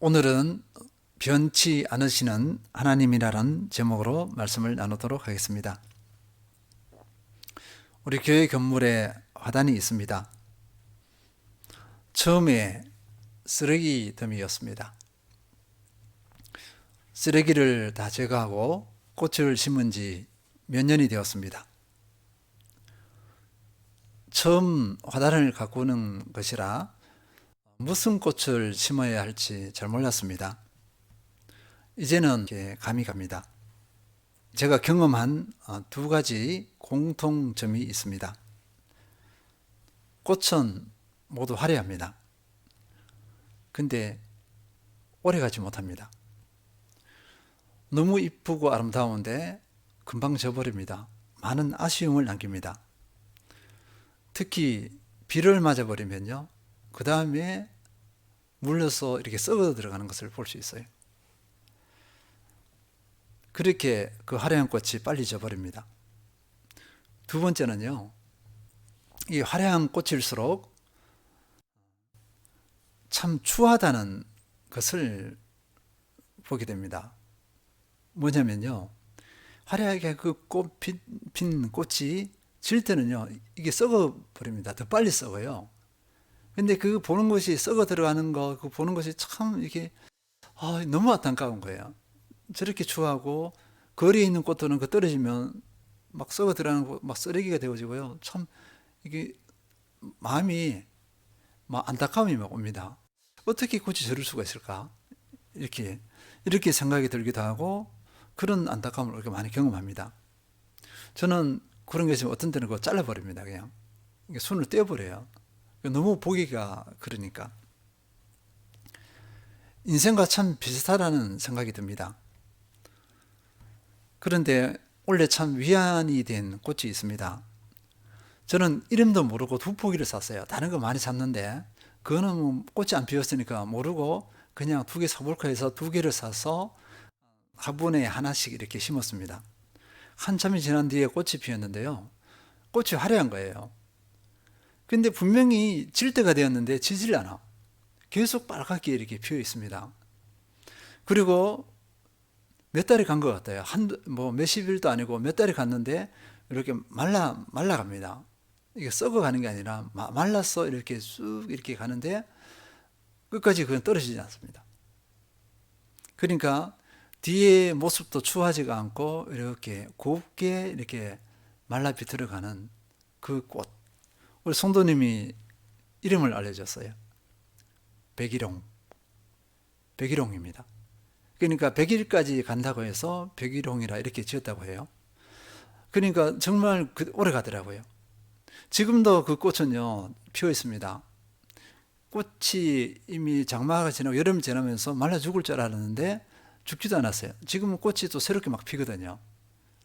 오늘은 변치 않으시는 하나님이라는 제목으로 말씀을 나누도록 하겠습니다. 우리 교회 건물에 화단이 있습니다. 처음에 쓰레기 덤이었습니다. 쓰레기를 다 제거하고 꽃을 심은 지 몇 년이 되었습니다. 처음 화단을 가꾸는 것이라 무슨 꽃을 심어야 할지 잘 몰랐습니다. 이제는 감이 갑니다. 제가 경험한 어, 두 가지 공통점이 있습니다. 꽃은 모두 화려합니다. 근데 오래 가지 못합니다. 너무 이쁘고 아름다운데 금방 져버립니다. 많은 아쉬움을 남깁니다. 특히 비를 맞아버리면요. 그 다음에 물려서 이렇게 썩어 들어가는 것을 볼 수 있어요. 그렇게 그 화려한 꽃이 빨리 져버립니다. 두 번째는요, 이 화려한 꽃일수록 참 추하다는 것을 보게 됩니다. 뭐냐면요, 화려하게 그 꽃, 핀, 핀 꽃이 질 때는요, 이게 썩어 버립니다. 더 빨리 썩어요. 근데 그 보는 것이 썩어 들어가는 거, 그 보는 것이 참 이게 아, 너무 안타까운 거예요. 저렇게 추하고 거리에 있는 꽃들은 그 떨어지면 막 썩어 들어가는 막 쓰레기가 되어지고요. 참 이게 마음이 막 안타까움이 막 옵니다. 어떻게 꽃이 저럴 수가 있을까? 이렇게 이렇게 생각이 들기도 하고 그런 안타까움을 이렇게 많이 경험합니다. 저는 그런 게 있으면 어떤 때는 그거 잘라버립니다. 그냥 손을 떼어버려요. 너무 보기가 그러니까. 인생과 참 비슷하다는 생각이 듭니다. 그런데 원래 참 위안이 된 꽃이 있습니다. 저는 이름도 모르고 두 포기를 샀어요. 다른 거 많이 샀는데 그거는 뭐 꽃이 안 피었으니까 모르고 그냥 두 개 사볼까 해서 두 개를 사서 화분에 하나씩 이렇게 심었습니다. 한참이 지난 뒤에 꽃이 피었는데요. 꽃이 화려한 거예요. 근데 분명히 질 때가 되었는데 지질 않아. 계속 빨갛게 이렇게 피어 있습니다. 그리고 몇 달이 간 것 같아요. 한, 뭐 몇십 일도 아니고 몇 달이 갔는데 이렇게 말라, 말라갑니다. 이게 썩어 가는 게 아니라 말라서 이렇게 쑥 이렇게 가는데 끝까지 그건 떨어지지 않습니다. 그러니까 뒤에 모습도 추하지가 않고 이렇게 곱게 이렇게 말라 비틀어 가는 그 꽃. 우리 성도님이 이름을 알려줬어요. 백일홍. 백일홍입니다. 그러니까 100일까지 간다고 해서 백일홍이라 이렇게 지었다고 해요. 그러니까 정말 그 오래 가더라고요. 지금도 그 꽃은요, 피어 있습니다. 꽃이 이미 장마가 지나고 여름이 지나면서 말라 죽을 줄 알았는데 죽지도 않았어요. 지금은 꽃이 또 새롭게 막 피거든요.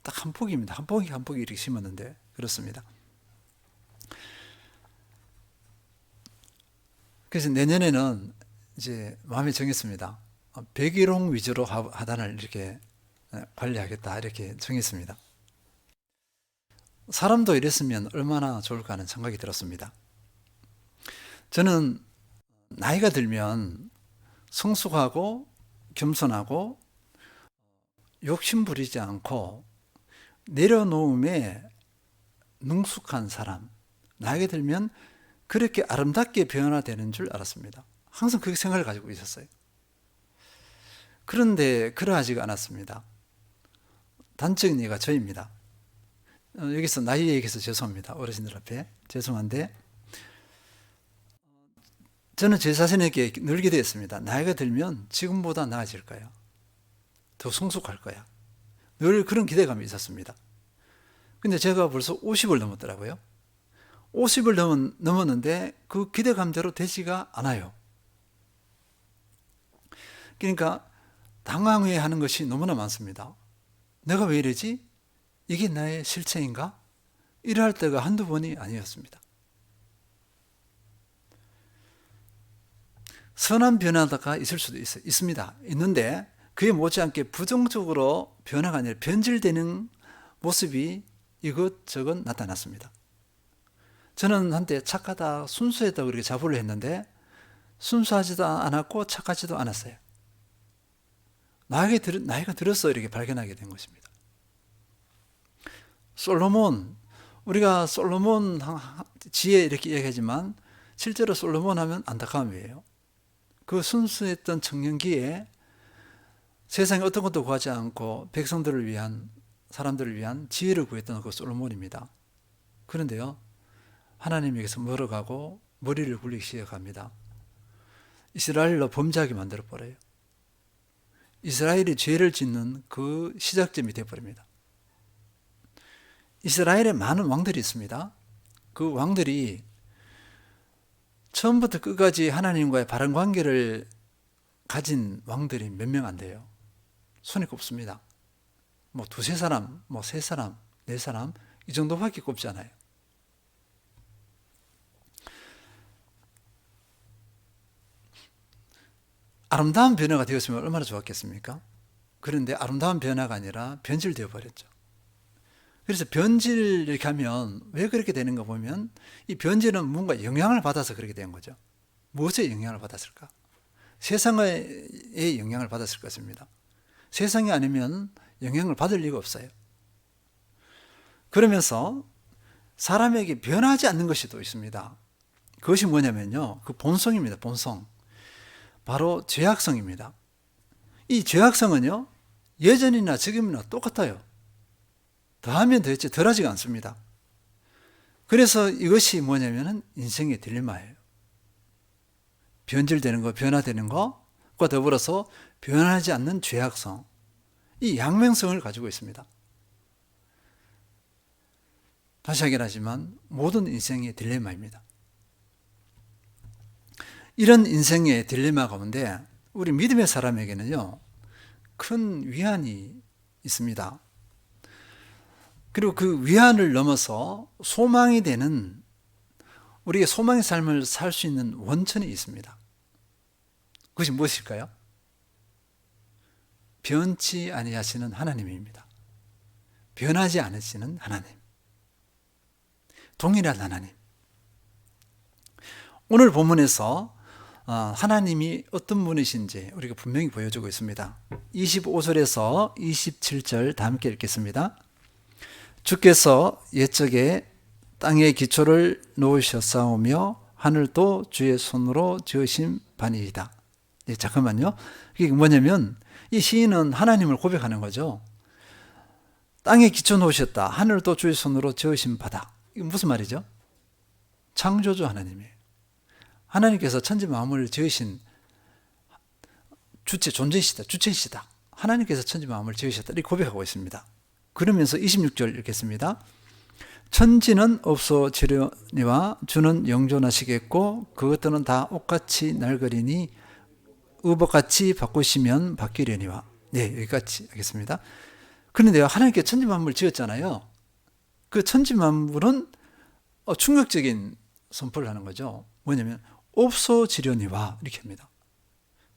딱 한 폭입니다. 한 폭이 한 폭이 이렇게 심었는데 그렇습니다. 그래서 내년에는 이제 마음에 정했습니다. 백일홍 위주로 하단을 이렇게 관리하겠다 이렇게 정했습니다. 사람도 이랬으면 얼마나 좋을까 하는 생각이 들었습니다. 저는 나이가 들면 성숙하고 겸손하고 욕심 부리지 않고 내려놓음에 능숙한 사람, 나이가 들면 그렇게 아름답게 변화되는 줄 알았습니다. 항상 그 생각을 가지고 있었어요. 그런데 그러하지가 않았습니다. 단적인 예가 저입니다. 어, 여기서 나이 얘기해서 죄송합니다. 어르신들 앞에. 죄송한데, 저는 제 자신에게 늘 기대했습니다. 나이가 들면 지금보다 나아질 거야. 더 성숙할 거야. 늘 그런 기대감이 있었습니다. 근데 제가 벌써 50을 넘었더라고요. 50을 넘, 넘었는데 그 기대감대로 되지가 않아요. 그러니까 당황해 하는 것이 너무나 많습니다. 내가 왜 이러지? 이게 나의 실체인가? 이럴 때가 한두 번이 아니었습니다. 선한 변화가 있을 수도 있, 있습니다. 있는데 그에 못지않게 부정적으로 변화가 아니라 변질되는 모습이 이것저것 나타났습니다. 저는 한때 착하다, 순수했다 그렇게 자부를 했는데 순수하지도 않았고 착하지도 않았어요. 나이가, 들, 나이가 들어서 이렇게 발견하게 된 것입니다. 솔로몬, 우리가 솔로몬 지혜 이렇게 얘기하지만 실제로 솔로몬 하면 안타까움이에요. 그 순수했던 청년기에 세상에 어떤 것도 구하지 않고 백성들을 위한 사람들을 위한 지혜를 구했던 그 솔로몬입니다. 그런데요, 하나님에게서 멀어가고 머리를 굴리기 시작합니다. 이스라엘로 범죄하게 만들어 버려요. 이스라엘이 죄를 짓는 그 시작점이 되어 버립니다. 이스라엘에 많은 왕들이 있습니다. 그 왕들이 처음부터 끝까지 하나님과의 바른 관계를 가진 왕들이 몇 명 안 돼요. 손에 꼽습니다. 뭐 두세 사람, 뭐 세 사람, 네 사람 이 정도밖에 꼽지 않아요. 아름다운 변화가 되었으면 얼마나 좋았겠습니까? 그런데 아름다운 변화가 아니라 변질되어 버렸죠. 그래서 변질 이렇게 하면 왜 그렇게 되는가 보면 이 변질은 뭔가 영향을 받아서 그렇게 된 거죠. 무엇에 영향을 받았을까? 세상의 영향을 받았을 것입니다. 세상이 아니면 영향을 받을 리가 없어요. 그러면서 사람에게 변하지 않는 것이 또 있습니다. 그것이 뭐냐면요. 그 본성입니다. 본성. 바로 죄악성입니다. 이 죄악성은요. 예전이나 지금이나 똑같아요. 더하면 더했지 덜하지가 않습니다. 그래서 이것이 뭐냐면은 인생의 딜레마예요. 변질되는 거, 변화되는 것과 더불어서 변하지 않는 죄악성, 이 양면성을 가지고 있습니다. 다시 하긴 하지만 모든 인생의 딜레마입니다. 이런 인생의 딜레마 가운데 우리 믿음의 사람에게는요, 큰 위안이 있습니다. 그리고 그 위안을 넘어서 소망이 되는 우리의 소망의 삶을 살 수 있는 원천이 있습니다. 그것이 무엇일까요? 변치 아니하시는 하나님입니다. 변하지 않으시는 하나님. 동일한 하나님. 오늘 본문에서 어, 하나님이 어떤 분이신지 우리가 분명히 보여주고 있습니다. 25절에서 27절 다 함께 읽겠습니다. 주께서 옛적에 땅의 기초를 놓으셨사오며 하늘도 주의 손으로 지으신 바니이다. 네, 잠깐만요. 이게 뭐냐면 이 시인은 하나님을 고백하는 거죠. 땅에 기초 놓으셨다. 하늘도 주의 손으로 지으신 바다. 이게 무슨 말이죠? 창조주 하나님이에요. 하나님께서 천지 만물을 지으신 주체 존재이시다. 주체이시다. 하나님께서 천지 만물을 지으셨다. 이렇게 고백하고 있습니다. 그러면서 26절 읽겠습니다. 천지는 없어지려니와 주는 영존하시겠고 그것들은 다 옷같이 날거리니 의복같이 바꾸시면 바뀌려니와 네 여기까지 하겠습니다. 그런데요 하나님께 천지 만물 지었잖아요. 그 천지 만물은 어, 충격적인 선포를 하는 거죠. 뭐냐면 없어지려니와 이렇게 합니다.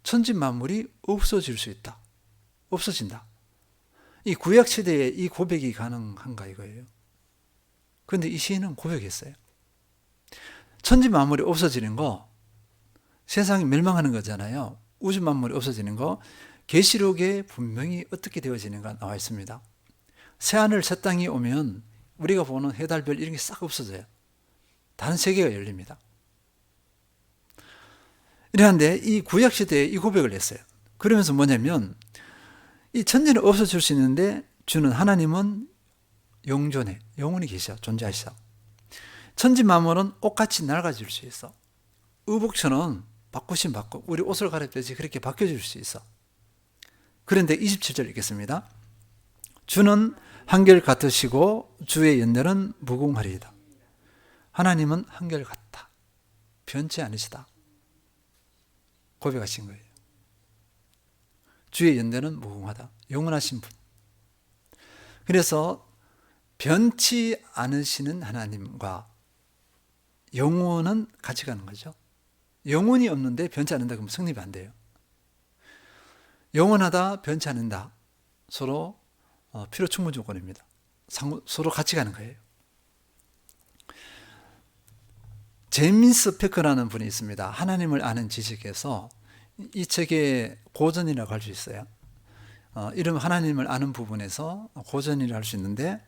천지 만물이 없어질 수 있다. 없어진다. 이 구약 시대에 이 고백이 가능한가 이거예요. 그런데 이 시인은 고백했어요. 천지 만물이 없어지는 거 세상이 멸망하는 거잖아요. 우주 만물이 없어지는 거 계시록에 분명히 어떻게 되어지는가 나와 있습니다. 새 하늘 새 땅이 오면 우리가 보는 해달별 이런 게 싹 없어져요. 다른 세계가 열립니다. 이러한데 이 구약 시대에 이 고백을 했어요. 그러면서 뭐냐면 이 천지는 없어질 수 있는데 주는 하나님은 영존해 영원히 계셔 존재하시어 천지 만물은 옷같이 낡아질 수 있어. 의복처럼 바꾸신 바꾸 우리 옷을 갈아입듯이 그렇게 바뀌어질 수 있어. 그런데 27절 읽겠습니다. 주는 한결 같으시고 주의 연대는 무궁하리이다. 하나님은 한결 같다 변치 않으시다 고백하신 거예요 주의 연대는 무궁하다. 영원하신 분. 그래서 변치 않으시는 하나님과 영원은 같이 가는 거죠. 영원이 없는데 변치 않는다 그러면 성립이 안 돼요. 영원하다, 변치 않는다. 서로 어, 필요 충분 조건입니다. 서로 같이 가는 거예요. 제임스 페커라는 분이 있습니다. 하나님을 아는 지식에서 이 책의 고전이라고 할 수 있어요. 어, 이름 하나님을 아는 부분에서 고전이라 할 수 있는데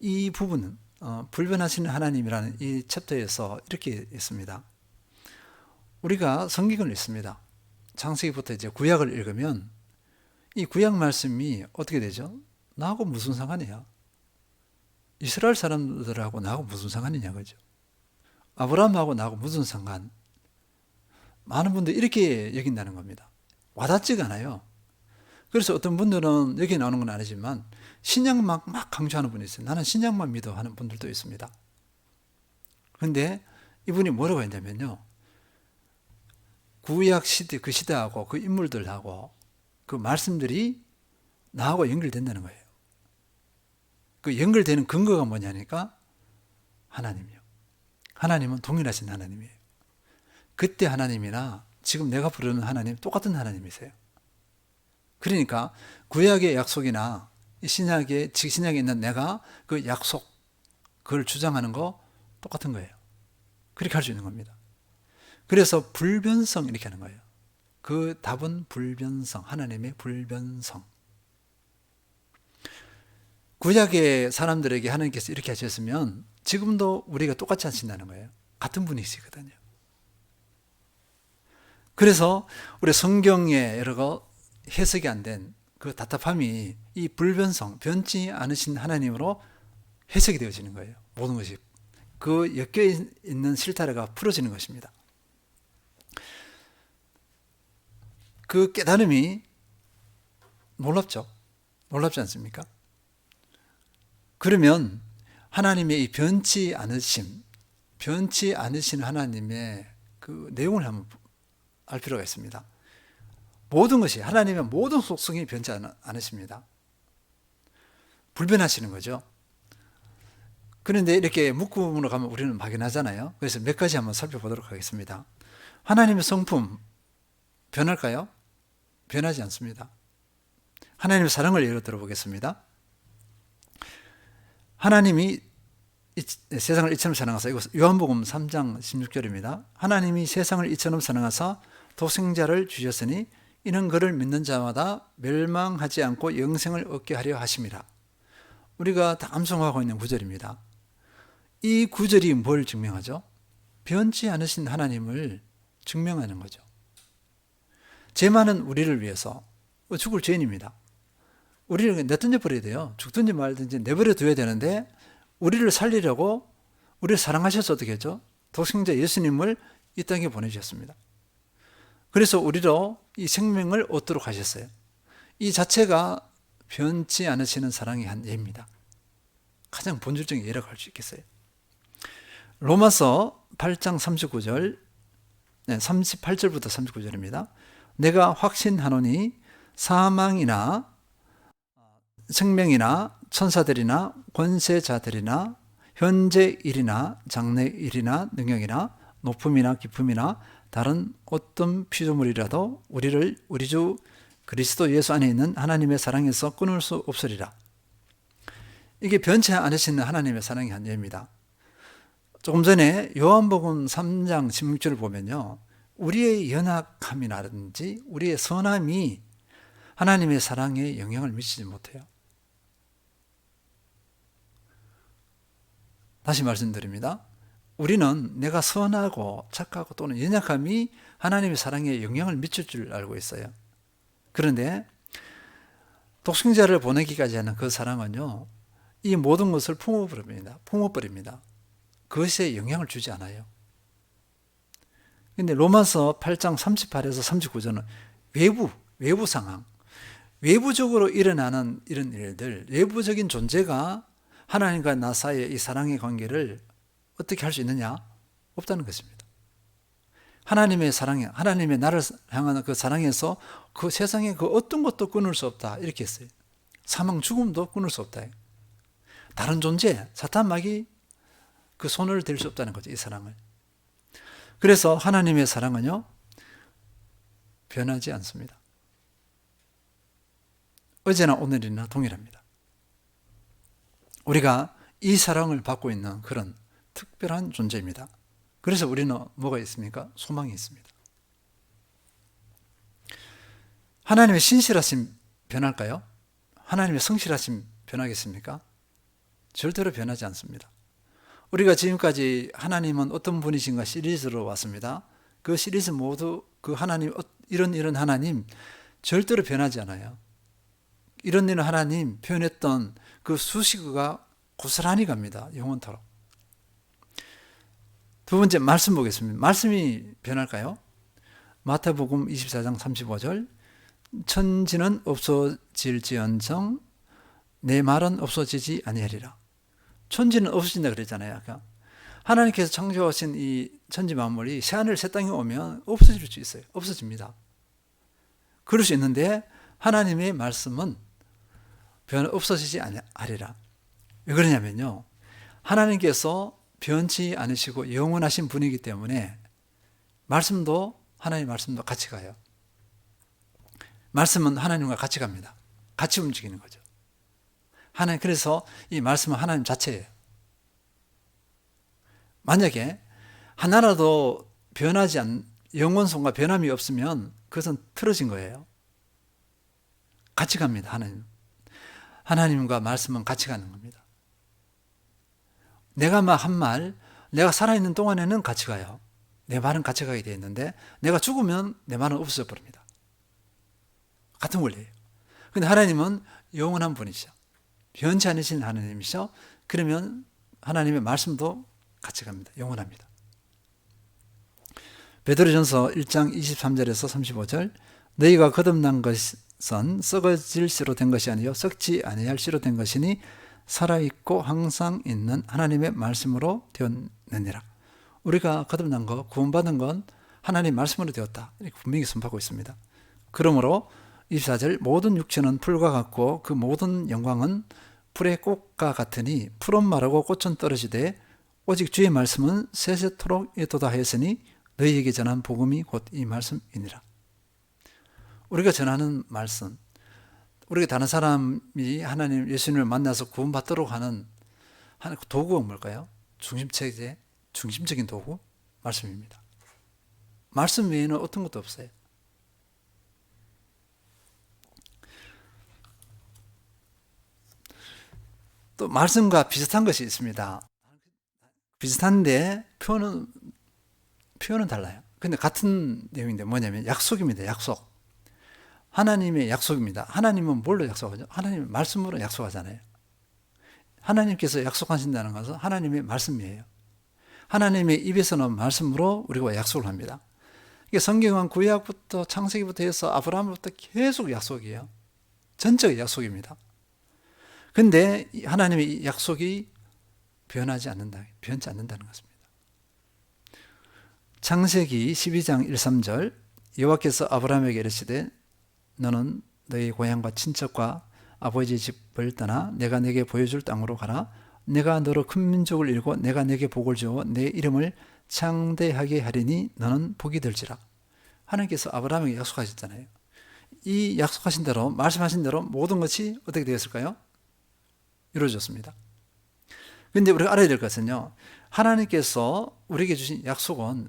이 부분은 어, 불변하시는 하나님이라는 이 챕터에서 이렇게 있습니다. 우리가 성경을 읽습니다. 창세기부터 이제 구약을 읽으면 이 구약 말씀이 어떻게 되죠? 나하고 무슨 상관이야? 이스라엘 사람들하고 나하고 무슨 상관이냐 그죠? 아브라함하고 나하고 무슨 상관? 많은 분들이 이렇게 여긴다는 겁니다. 와닿지가 않아요. 그래서 어떤 분들은 여기 나오는 건 아니지만 신약만 막 강조하는 분이 있어요. 나는 신약만 믿어 하는 분들도 있습니다. 그런데 이분이 뭐라고 했냐면요. 구약 시대 그 시대하고 그 인물들하고 그 말씀들이 나하고 연결된다는 거예요. 그 연결되는 근거가 뭐냐니까 하나님이요. 하나님은 동일하신 하나님이에요. 그때 하나님이나 지금 내가 부르는 하나님 똑같은 하나님이세요. 그러니까 구약의 약속이나 신약의 신약에 있는 내가 그 약속 그걸 주장하는 거 똑같은 거예요. 그렇게 할 수 있는 겁니다. 그래서 불변성 이렇게 하는 거예요. 그 답은 불변성, 하나님의 불변성. 구약의 사람들에게 하나님께서 이렇게 하셨으면 지금도 우리가 똑같이 하신다는 거예요. 같은 분이시거든요. 그래서 우리 성경에 여러 거 해석이 안 된 그 답답함이 이 불변성, 변치 않으신 하나님으로 해석이 되어지는 거예요. 모든 것이. 그 엮여 있는 실타래가 풀어지는 것입니다. 그 깨달음이 놀랍죠? 놀랍지 않습니까? 그러면 하나님의 이 변치 않으심, 변치 않으신 하나님의 그 내용을 한번 알 필요가 있습니다. 모든 것이 하나님의 모든 속성이 변치 않으십니다. 불변하시는 거죠. 그런데 이렇게 묶음으로 가면 우리는 막연하잖아요. 그래서 몇 가지 한번 살펴보도록 하겠습니다. 하나님의 성품 변할까요? 변하지 않습니다. 하나님의 사랑을 예로 들어보겠습니다. 하나님이 세상을 이처럼 사랑하사 이거 요한복음 3장 16절입니다. 하나님이 세상을 이처럼 사랑하사 독생자를 주셨으니 이는 그를 믿는 자마다 멸망하지 않고 영생을 얻게 하려 하심이라. 우리가 다 암송하고 있는 구절입니다. 이 구절이 뭘 증명하죠? 변치 않으신 하나님을 증명하는 거죠. 죄만은 우리를 위해서 죽을 죄인입니다. 우리를 내던져 버려야 돼요. 죽든지 말든지 내버려 둬야 되는데 우리를 살리려고 우리를 사랑하셔서 어떻게 했죠? 독생자 예수님을 이 땅에 보내주셨습니다. 그래서 우리로 이 생명을 얻도록 하셨어요. 이 자체가 변치 않으시는 사랑의 한 예입니다. 가장 본질적인 예라고 할 수 있겠어요. 로마서 8장 39절, 네, 38절부터 39절입니다. 내가 확신하노니 사망이나 생명이나 천사들이나 권세자들이나 현재 일이나 장래 일이나 능력이나 높음이나 깊음이나 다른 어떤 피조물이라도 우리를 우리 주 그리스도 예수 안에 있는 하나님의 사랑에서 끊을 수 없으리라. 이게 변치 않으시는 하나님의 사랑의 한 예입니다. 조금 전에 요한복음 3장 16절을 보면요. 우리의 연약함이라든지 우리의 선함이 하나님의 사랑에 영향을 미치지 못해요. 다시 말씀드립니다. 우리는 내가 선하고 착하고 또는 연약함이 하나님의 사랑에 영향을 미칠 줄 알고 있어요. 그런데 독생자를 보내기까지 하는 그 사랑은요, 이 모든 것을 품어버립니다. 품어버립니다. 그것에 영향을 주지 않아요. 근데 로마서 8장 38에서 39절은 외부, 외부 상황, 외부적으로 일어나는 이런 일들, 외부적인 존재가 하나님과 나 사이의 이 사랑의 관계를 어떻게 할 수 있느냐? 없다는 것입니다. 하나님의 사랑에, 하나님의 나를 향하는 그 사랑에서 그 세상에 그 어떤 것도 끊을 수 없다. 이렇게 했어요. 사망, 죽음도 끊을 수 없다. 다른 존재, 사탄 마귀 그 손을 댈 수 없다는 거죠. 이 사랑을. 그래서 하나님의 사랑은요, 변하지 않습니다. 어제나 오늘이나 동일합니다. 우리가 이 사랑을 받고 있는 그런 특별한 존재입니다. 그래서 우리는 뭐가 있습니까? 소망이 있습니다. 하나님의 신실하심 변할까요? 하나님의 성실하심 변하겠습니까? 절대로 변하지 않습니다. 우리가 지금까지 하나님은 어떤 분이신가 시리즈로 왔습니다. 그 시리즈 모두 그 하나님, 어, 이런 이런 하나님 절대로 변하지 않아요. 이런 이런 하나님 표현했던 그 수식어가 고스란히 갑니다. 영원토록. 두 번째 말씀 보겠습니다. 말씀이 변할까요? 마태복음 24장 35절 천지는 없어질지언정 내 말은 없어지지 아니하리라. 천지는 없어진다 그랬잖아요. 아까. 하나님께서 창조하신 이 천지 만물이 새하늘 새 땅에 오면 없어질 수 있어요. 없어집니다. 그럴 수 있는데 하나님의 말씀은 변 없어지지 아니하리라. 왜 그러냐면요. 하나님께서 변치 않으시고 영원하신 분이기 때문에 말씀도 하나님의 말씀도 같이 가요. 말씀은 하나님과 같이 갑니다. 같이 움직이는 거죠. 하나님 그래서 이 말씀은 하나님 자체예요. 만약에 하나라도 변하지 않 영원성과 변함이 없으면 그것은 틀어진 거예요. 같이 갑니다. 하나님. 하나님과 말씀은 같이 가는 겁니다. 내가 한 말, 내가 살아있는 동안에는 같이 가요. 내 말은 같이 가게 되어 있는데, 내가 죽으면 내 말은 없어져 버립니다. 같은 원리예요. 근데 하나님은 영원한 분이시죠. 변치 않으신 하나님이시죠. 그러면 하나님의 말씀도 같이 갑니다. 영원합니다. 베드로전서 1장 23절에서 35절 너희가 거듭난 것은 썩어질 씨로 된 것이 아니요 썩지 아니할 씨로 된 것이니 살아있고 항상 있는 하나님의 말씀으로 되었느니라. 우리가 거듭난 것, 구원받은 건 하나님 말씀으로 되었다. 이렇게 분명히 선포하고 있습니다. 그러므로 24절 모든 육체는 풀과 같고 그 모든 영광은 풀의 꽃과 같으니 풀은 마르고 꽃은 떨어지되 오직 주의 말씀은 세세토록 도다하였으니 너희에게 전한 복음이 곧 이 말씀이니라. 우리가 전하는 말씀, 우리가 다른 사람이 하나님 예수님을 만나서 구원받도록 하는 도구가 뭘까요? 중심체제, 중심적인 도구 말씀입니다. 말씀 외에는 어떤 것도 없어요. 또 말씀과 비슷한 것이 있습니다. 비슷한데 표현은 표현은 달라요. 근데 같은 내용인데 뭐냐면 약속입니다. 약속. 하나님의 약속입니다. 하나님은 뭘로 약속하죠? 하나님의 말씀으로 약속하잖아요. 하나님께서 약속하신다는 것은 하나님의 말씀이에요. 하나님의 입에서 나온 말씀으로 우리가 약속을 합니다. 이게 성경은 구약부터 창세기부터 해서 아브라함부터 계속 약속이에요. 전적 약속입니다. 근데 하나님의 약속이 변하지 않는다. 변치 않는다는 것입니다. 창세기 12장 1, 3절 여호와께서 아브라함에게 이르시되 너는 너희 고향과 친척과 아버지 집을 떠나 내가 내게 보여줄 땅으로 가라. 내가 너로 큰 민족을 이루고 내가 내게 복을 주어 내 이름을 창대하게 하리니 너는 복이 될지라. 하나님께서 아브라함에게 약속하셨잖아요. 이 약속하신 대로 말씀하신 대로 모든 것이 어떻게 되었을까요? 이루어졌습니다. 근데 우리가 알아야 될 것은요. 하나님께서 우리에게 주신 약속은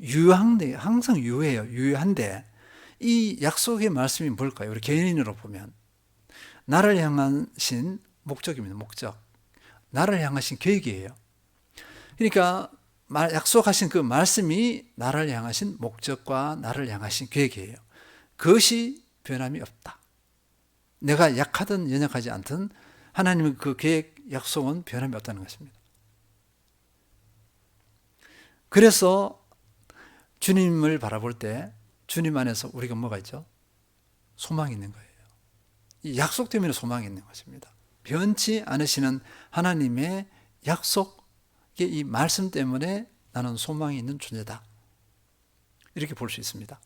유한데 항상 유해요. 유한데 이 약속의 말씀이 뭘까요? 우리 개인으로 보면 나를 향하신 목적입니다. 목적. 나를 향하신 계획이에요. 그러니까 약속하신 그 말씀이 나를 향하신 목적과 나를 향하신 계획이에요. 그것이 변함이 없다. 내가 약하든 연약하지 않든 하나님의 그 계획, 약속은 변함이 없다는 것입니다. 그래서 주님을 바라볼 때 주님 안에서 우리가 뭐가 있죠? 소망이 있는 거예요. 이 약속 때문에 소망이 있는 것입니다. 변치 않으시는 하나님의 약속, 이 말씀 때문에 나는 소망이 있는 존재다. 이렇게 볼 수 있습니다.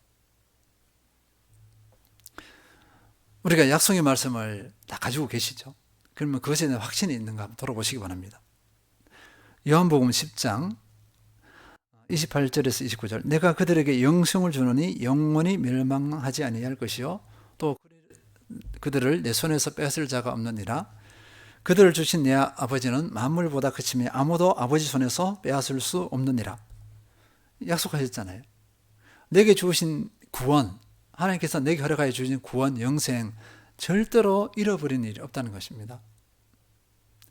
우리가 약속의 말씀을 다 가지고 계시죠? 그러면 그것에 대한 확신이 있는가 한번 돌아보시기 바랍니다. 요한복음 10장 28절에서 29절 내가 그들에게 영생을 주노니 영원히 멸망하지 아니할 것이요 또 그들을 내 손에서 뺏을 자가 없느니라 그들을 주신 내 아버지는 만물보다 크심에 아무도 아버지 손에서 빼앗을 수 없느니라 약속하셨잖아요. 내게 주신 구원, 하나님께서 내게 허락하여 주신 구원, 영생, 절대로 잃어버린 일이 없다는 것입니다.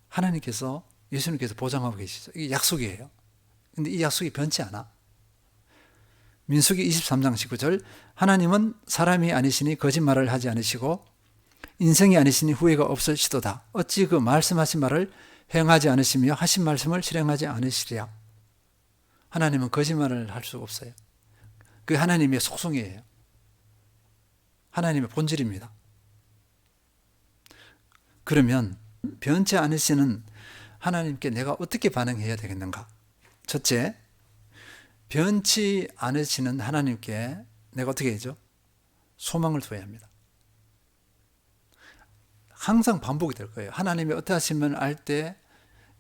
하나님께서, 예수님께서 보장하고 계시죠. 이게 약속이에요. 근데 이 약속이 변치 않아. 민수기 23장 19절 하나님은 사람이 아니시니 거짓말을 하지 않으시고 인생이 아니시니 후회가 없으시도다. 어찌 그 말씀하신 말을 행하지 않으시며 하신 말씀을 실행하지 않으시랴. 하나님은 거짓말을 할 수가 없어요. 그 하나님의 속성이에요. 하나님의 본질입니다. 그러면 변치 않으시는 하나님께 내가 어떻게 반응해야 되겠는가? 첫째, 변치 않으시는 하나님께 내가 어떻게 해야죠? 소망을 두어야 합니다. 항상 반복이 될 거예요. 하나님이 어떻게 하시면 알 때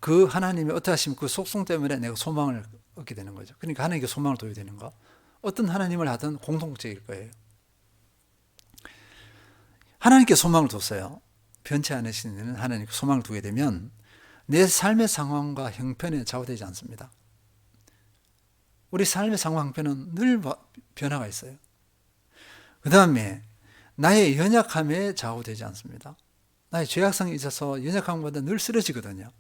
그 하나님이 어떻게 하시면 그 속성 때문에 내가 소망을 얻게 되는 거죠. 그러니까 하나님께 소망을 둬야 되는 거. 어떤 하나님을 하든 공동체일 거예요. 하나님께 소망을 뒀어요. 변치 않으시는 하나님께 소망을 두게 되면 내 삶의 상황과 형편에 좌우되지 않습니다. 우리 삶의 상황 형편은 늘 변화가 있어요. 그 다음에 나의 연약함에 좌우되지 않습니다. 나의 죄악성이 있어서 연약함보다 늘 쓰러지거든요.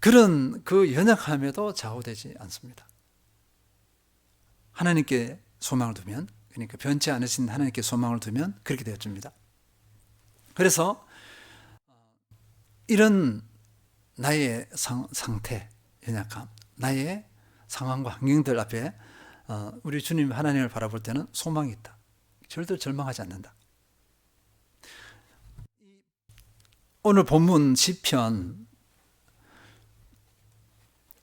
그런 그 연약함에도 좌우되지 않습니다. 하나님께 소망을 두면, 그러니까 변치 않으신 하나님께 소망을 두면 그렇게 되어집니다. 그래서 이런 나의 상, 상태, 연약함, 나의 상황과 환경들 앞에 어, 우리 주님 하나님을 바라볼 때는 소망이 있다. 절대 절망하지 않는다. 오늘 본문 시편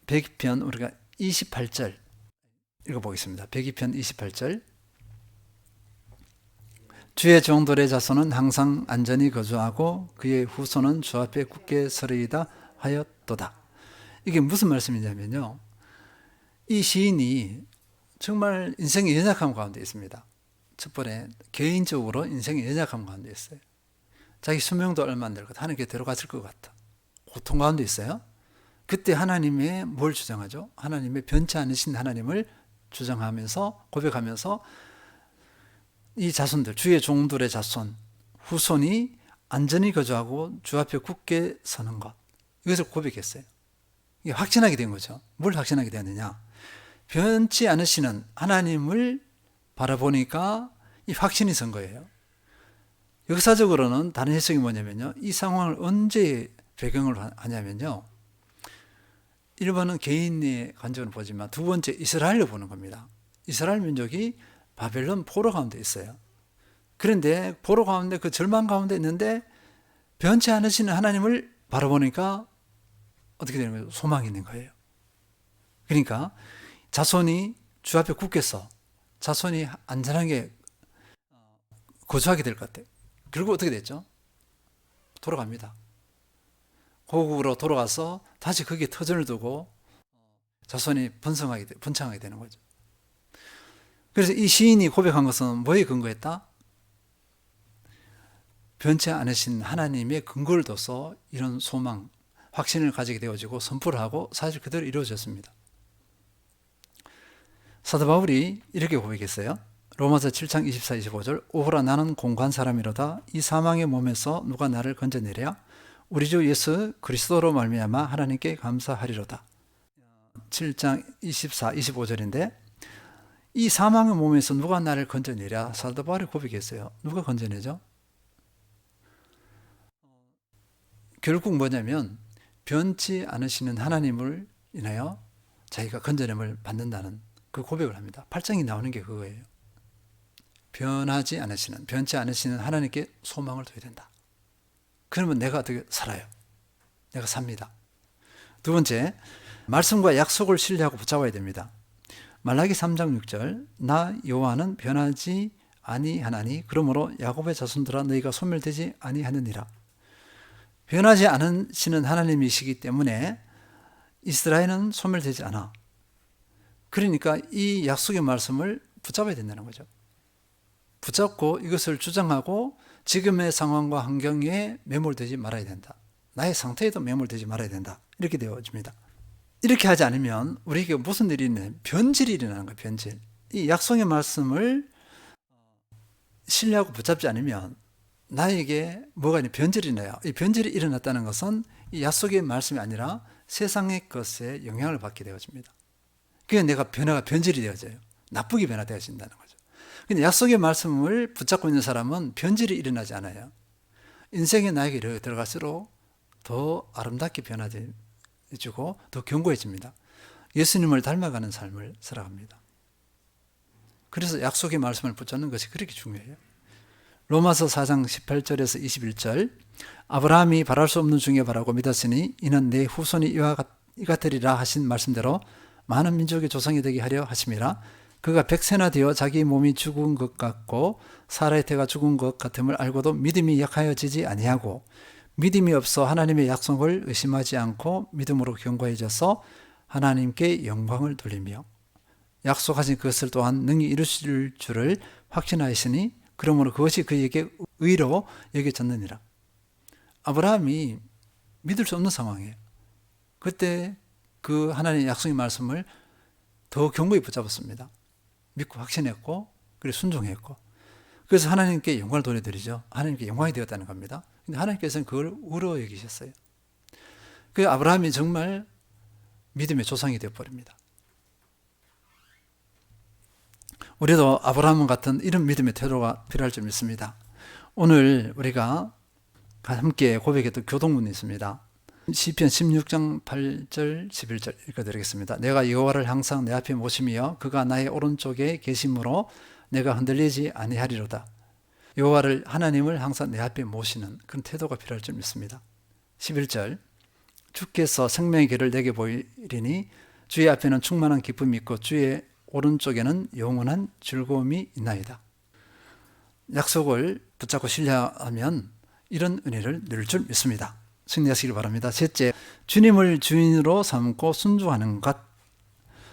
100편 우리가 28절 읽어보겠습니다. 102편 28절 주의 종들의 자손은 항상 안전히 거주하고 그의 후손은 주 앞에 굳게 서리이다 하였도다. 이게 무슨 말씀이냐면요. 이 시인이 정말 인생의 연약함 가운데 있습니다. 첫 번에 개인적으로 인생의 연약함 가운데 있어요. 자기 수명도 얼마 안 될 것, 하나님께 데려갔을 것 같아. 고통 가운데 있어요. 그때 하나님의 뭘 주장하죠? 하나님의 변치 않으신 하나님을 주장하면서 고백하면서 이 자손들, 주의 종들의 자손, 후손이 안전히 거주하고 주 앞에 굳게 서는 것. 이것을 고백했어요. 확신하게 된 거죠. 뭘 확신하게 되었느냐? 변치 않으시는 하나님을 바라보니까 이 확신이 선 거예요. 역사적으로는 다른 해석이 뭐냐면요. 이 상황을 언제 배경을 하냐면요. 1번은 개인의 관점을 보지만 두 번째 이스라엘로 보는 겁니다. 이스라엘 민족이 바벨론 포로 가운데 있어요. 그런데 포로 가운데 그 절망 가운데 있는데 변치 않으시는 하나님을 바라보니까 어떻게 되는 거예요? 소망이 있는 거예요. 그러니까 자손이 주 앞에 굳겠어. 자손이 안전하게 거주하게 될 것 같아요. 결국 어떻게 됐죠? 돌아갑니다. 고국으로 돌아가서 다시 거기에 터전을 두고 자손이 번성하게, 번창하게 되는 거죠. 그래서 이 시인이 고백한 것은 뭐에 근거했다? 변치 않으신 하나님의 근거를 둬서 이런 소망, 확신을 가지게 되어지고 선포를 하고 사실 그대로 이루어졌습니다. 사도 바울이 이렇게 고백했어요. 로마서 7장 24, 25절 오호라 나는 공관 사람이로다 이 사망의 몸에서 누가 나를 건져내랴 우리 주 예수 그리스도로 말미암아 하나님께 감사하리로다. 7장 24, 25절인데 이 사망의 몸에서 누가 나를 건져내랴 사도 바울이 고백했어요. 누가 건져내죠? 결국 뭐냐면 변치 않으시는 하나님을 인하여 자기가 건져냄을 받는다는 그 고백을 합니다. 8장이 나오는 게 그거예요. 변하지 않으시는, 변치 않으시는 하나님께 소망을 둬야 된다. 그러면 내가 어떻게 살아요? 내가 삽니다. 두 번째, 말씀과 약속을 신뢰하고 붙잡아야 됩니다. 말라기 3장 6절 나 여호와는 변하지 아니하나니 그러므로 야곱의 자손들아 너희가 소멸되지 아니하느니라. 변하지 않으시는 하나님이시기 때문에 이스라엘은 소멸되지 않아. 그러니까 이 약속의 말씀을 붙잡아야 된다는 거죠. 붙잡고 이것을 주장하고 지금의 상황과 환경에 매몰되지 말아야 된다. 나의 상태에도 매몰되지 말아야 된다. 이렇게 되어집니다. 이렇게 하지 않으면 우리에게 무슨 일이 있냐 변질이 일어나는 거예요 변질 이 약속의 말씀을 신뢰하고 붙잡지 않으면 나에게 뭐가 있냐 변질이 나요 이 변질이 일어났다는 것은 이 약속의 말씀이 아니라 세상의 것에 영향을 받게 되어집니다 그게 내가 변화가 변질이 되어져요 나쁘게 변화되어진다는 거죠 근데 약속의 말씀을 붙잡고 있는 사람은 변질이 일어나지 않아요 인생의 나에게 들어갈수록 더 아름답게 변화되어지고 더 견고해집니다. 예수님을 닮아가는 삶을 살아갑니다. 그래서 약속의 말씀을 붙잡는 것이 그렇게 중요해요. 로마서 4장 18절에서 21절 아브라함이 바랄 수 없는 중에 바라고 믿었으니 이는 내 후손이 이와 같으리라 하신 말씀대로 많은 민족의 조상이 되게 하려 하심이라. 그가 백세나 되어 자기 몸이 죽은 것 같고 사라의 태가 죽은 것 같음을 알고도 믿음이 약하여지지 아니하고 믿음이 없어 하나님의 약속을 의심하지 않고 믿음으로 견고해져서 하나님께 영광을 돌리며 약속하신 그것을 또한 능히 이루실 줄을 확신하였으니 그러므로 그것이 그에게 의로 여겨졌느니라. 아브라함이 믿을 수 없는 상황이에요. 그때 그 하나님의 약속의 말씀을 더 견고히 붙잡았습니다. 믿고 확신했고 그리고 순종했고 그래서 하나님께 영광을 돌려드리죠. 하나님께 영광이 되었다는 겁니다. 근데 하나님께서는 그걸 우러 여기셨어요. 그 아브라함이 정말 믿음의 조상이 되어버립니다. 우리도 아브라함 같은 이런 믿음의 태도가 필요할 점 있습니다. 오늘 우리가 함께 고백했던 교동문이 있습니다. 시편 16장 8절 11절 읽어드리겠습니다. 내가 여호와를 항상 내 앞에 모시며 그가 나의 오른쪽에 계심으로 내가 흔들리지 아니하리로다. 여호와를 하나님을 항상 내 앞에 모시는 그런 태도가 필요할 줄 믿습니다. 11절 주께서 생명의 길을 내게 보이리니 주의 앞에는 충만한 기쁨이 있고 주의 오른쪽에는 영원한 즐거움이 있나이다. 약속을 붙잡고 신뢰하면 이런 은혜를 누릴 줄 믿습니다. 승리하시길 바랍니다. 셋째, 주님을 주인으로 삼고 순종하는 것.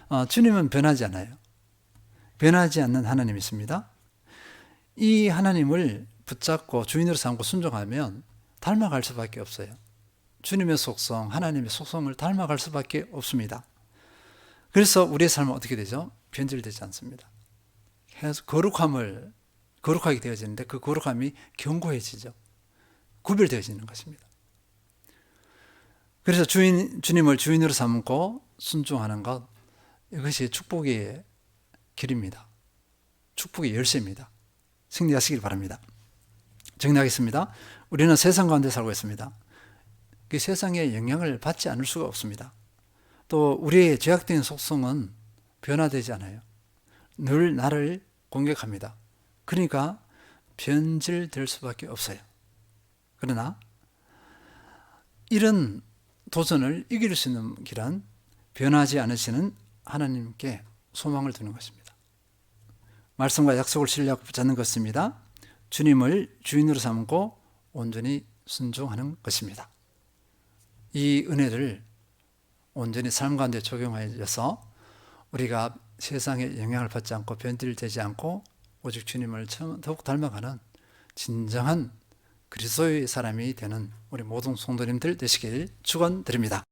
어, 주님은 변하지 않아요. 변하지 않는 하나님이 있습니다. 이 하나님을 붙잡고 주인으로 삼고 순종하면 닮아갈 수밖에 없어요. 주님의 속성, 하나님의 속성을 닮아갈 수밖에 없습니다. 그래서 우리의 삶은 어떻게 되죠? 변질되지 않습니다. 계속 거룩함을 거룩하게 되어지는데 그 거룩함이 견고해지죠. 구별되어지는 것입니다. 그래서 주인 주님을 주인으로 삼고 순종하는 것 이것이 축복의 길입니다. 축복의 열쇠입니다. 승리하시길 바랍니다. 정리하겠습니다. 우리는 세상 가운데 살고 있습니다. 그 세상의 영향을 받지 않을 수가 없습니다. 또 우리의 죄악된 속성은 변화되지 않아요. 늘 나를 공격합니다. 그러니까 변질될 수밖에 없어요. 그러나 이런 도전을 이길 수 있는 길은 변하지 않으시는 하나님께 소망을 두는 것입니다. 말씀과 약속을 신뢰하고 붙잡는 것입니다. 주님을 주인으로 삼고 온전히 순종하는 것입니다. 이 은혜를 온전히 삶 가운데 적용하여서 우리가 세상에 영향을 받지 않고 변질되지 않고 오직 주님을 더욱 닮아가는 진정한 그리스도의 사람이 되는 우리 모든 성도님들 되시길 축원드립니다.